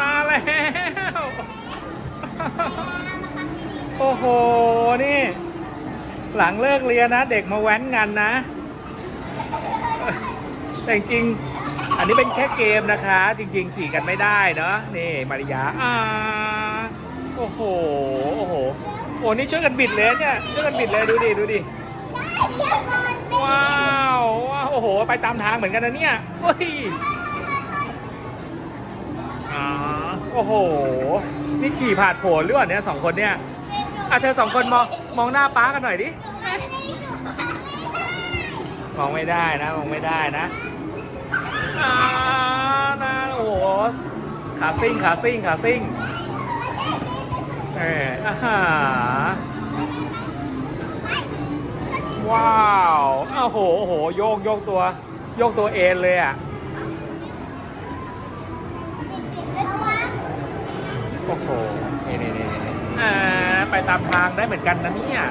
มาแล้ว โอ้โห นี่ หลังเลิกเรียนนะ เด็กมาแว้นกันนะ แต่จริงๆอันนี้เป็นแค่เกมนะคะ จริง ๆ ขี่กันไม่ได้เนาะนี่มาริยาอ่าโอ้โห โอ้โห โอ้นี่ช่วยกันบิดเลยเนี่ย ช่วยกันบิดเลยดูดิ ดูดิได้เดี๋ยวก่อนว้าวว้าว โอ้โห ไปตามทางเหมือนกันนะเนี่ยเฮ้ยอ๋อโอ้โห นี่ขี่ผ่านโผล่หรือเปล่าเนี่ยสองคนเนี่ยอะเธอสองคนมองมองหน้าป้ากันหน่อยดิ มองไม่ได้นะ มองไม่ได้นะอ่านะโอ้โหขาซิ่งขาซิ่งขาซิ่งเอออาหา ว้าวอ้าโหโอ้โห โยกโยกตัว โยกตัวเอ็นเลยอะ โอ้โหนี่นี่นี่นี่อ่าไปตามทางได้เหมือนกันนะเนี่ย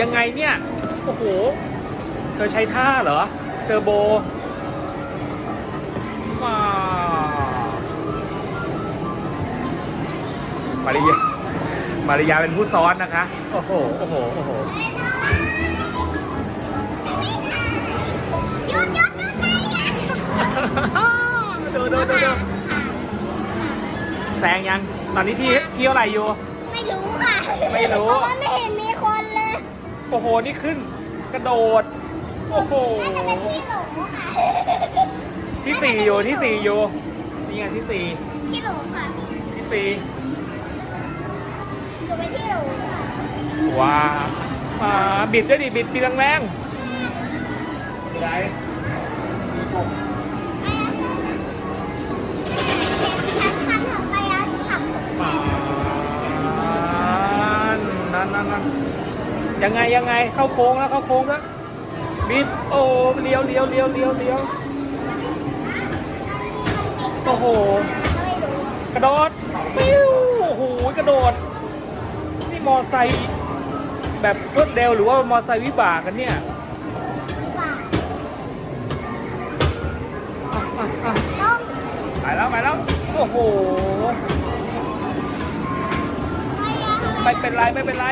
ยังไงเนี่ย โอ้โห เธอใช้ท่าเหรอ เทอร์โบ ว้าว มาริยามาริยาเป็นผู้ซ้อนนะคะ โอ้โห โอ้โห โอ้โห ดูดูดูดูแซงยัง ตอนนี้ที่เที่ยวอะไรอยู่ ไม่รู้ค่ะไม่รู้ เพราะว่าไม่เห็นมีคนเลยโอ้โห นี่ขึ้นกระโดด โอ้โห น่าจะเป็นที่หลงค่ะ ที่สี่อยู่ที่สี่อยู่ นี่ไงที่สี่ที่หลงค่ะ ที่สี่หนูเป็นที่หลงค่ะ ว้าวอ่าบิดด้วยดิบิดบิดแรง ไรมีกบ ฉันคันของไปแล้วฉับ ๆอ่า นั่นนั่นนั่นยังไงยังไงเข้าโค้งแล้วเข้าโค้งแล้วบิดโอ้เลี้ยวเลี้ยวเลี้ยวเลี้ยวเลี้ยวโอ้โหไม่รู้กระโดดปิ้วโอ้โหกระโดด นี่มอไซค์แบบรวดเร็วหรือว่ามอไซค์วิบากกันเนี่ยว่าอะอะอะต้องไปแล้วไปแล้วโอ้โห ไม่เป็นไรไม่เป็นไร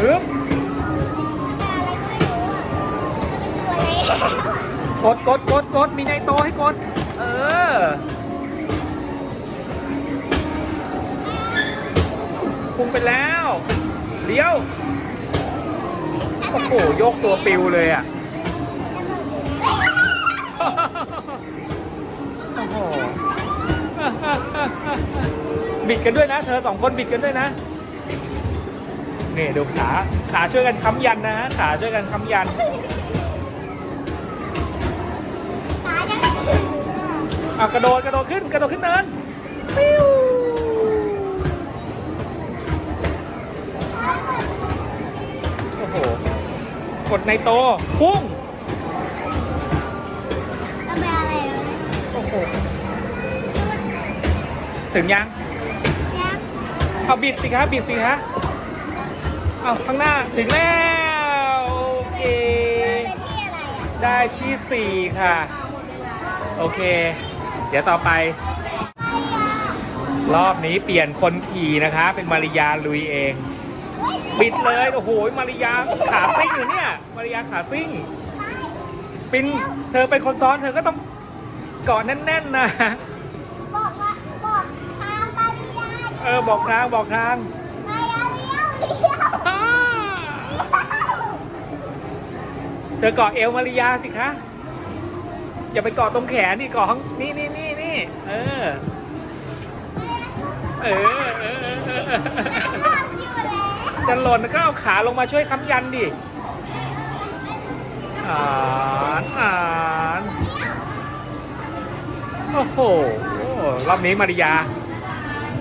ฮึบอะไรก็ไม่รู้อะจะเป็นตัวอะไรกดกดกดกดมีในโตให้กด เออพุ่งไปแล้ว เลี้ยว โอ้โห ยกตัวปิวเลยอะ โอ้โห บิดกันด้วยนะ เธอสองคนบิดกันด้วยนะนี่ดูขาขาช่วยกันค้ำยันนะฮะขาช่วยกันค้ำยันขายังไม่ถึงอะอะกระโดดกระโดดขึ้นกระโดดขึ้นเนินปิ้วโอ้โหกดในโตพุ่ง ถึงยังยัง เอาบิดสิคะบิดสิคะเอาข้างหน้าถึงแล้ว โอเคเป็นที่อะไรอะได้ที่สี่ค่ะ โอเค เดี๋ยวต่อไป รอบนี้เปลี่ยนคนขี่นะคะ เป็นมาริยาลุยเอง บิดเลย โอ้โห มาริยาขาซิ่งอยู่เนี่ย มาริยาขาซิ่งปินเธอเป็นคนซ้อนเธอก็ต้องเกาะแน่นๆนะ บอกว่าบอกทางไปยาย เออบอกทางบอกทางไปยายเลี้ยวเลี้ยวอ้าเธอเกาะเอวมาริยาสิคะอย่าไปเกาะตรงแขนนี่เกาะข้างนี่นี่นี่นี่เออ เออเออเออเออบอกอยู่แล้วจะหล่นก็เอาขาลงมาช่วยค้ำยันดิอ่านอ่านโอ้โหรอบนี้มาริยา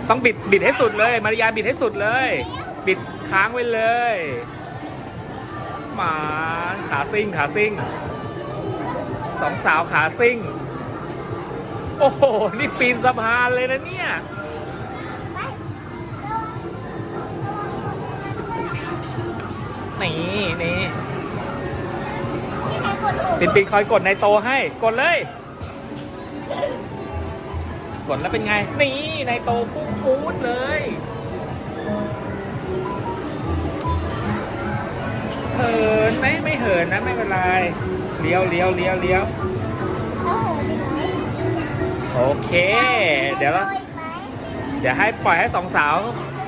ต้องบิดบิดให้สุดเลย มาริยาบิดให้สุดเลย บิดค้างไว้เลยหมาขาซิ่งขาซิ่งสองสาวขาซิ่ง โอ้โห นี่ปีนสะพานเลยนะเนี่ยไประวังระวังนี่นี่กดโหดปินปินคอยกดในโตให้ กดเลย กดแล้วเป็นไง นี่ในโตพุ่งปูดเลย เหินไหมไม่เหินนะไม่เป็นไรเลี้ยวเลี้ยวเลี้ยวเลี้ยวโอเค เดี๋ยวเราเดี๋ยวให้ปล่อยให้สองสาว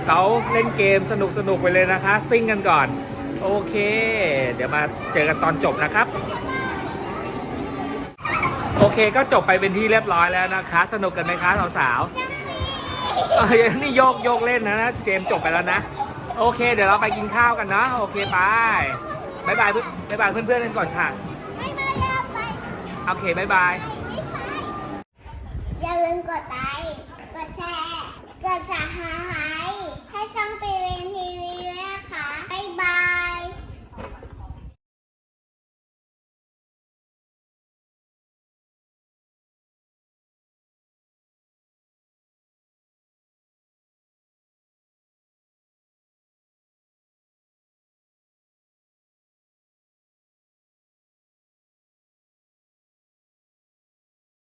เขาเล่นเกมสนุกสนุกไปเลยนะคะ ซิ่งกันก่อน โอเค เดี๋ยวมาเจอกันตอนจบนะครับ เคก็จบไปเป็นที่เรียบร้อยแล้วนะคะ สนุกกันไหมคะสาวๆเอ้ยนี่โยกโยกเล่นนะนะเกมจบไปแล้วนะ โอเค เดี๋ยวเราไปกินข้าวกันเนาะโอเคไปบายบายเพื่อนบายบายเพื่อนๆกันก่อนค่ะไม่มาแล้วไปโอเคบายบายไม่ไปอย่าลืมกดไลค์กดแชร์กดสับสไครต์ให้ช่องปีเว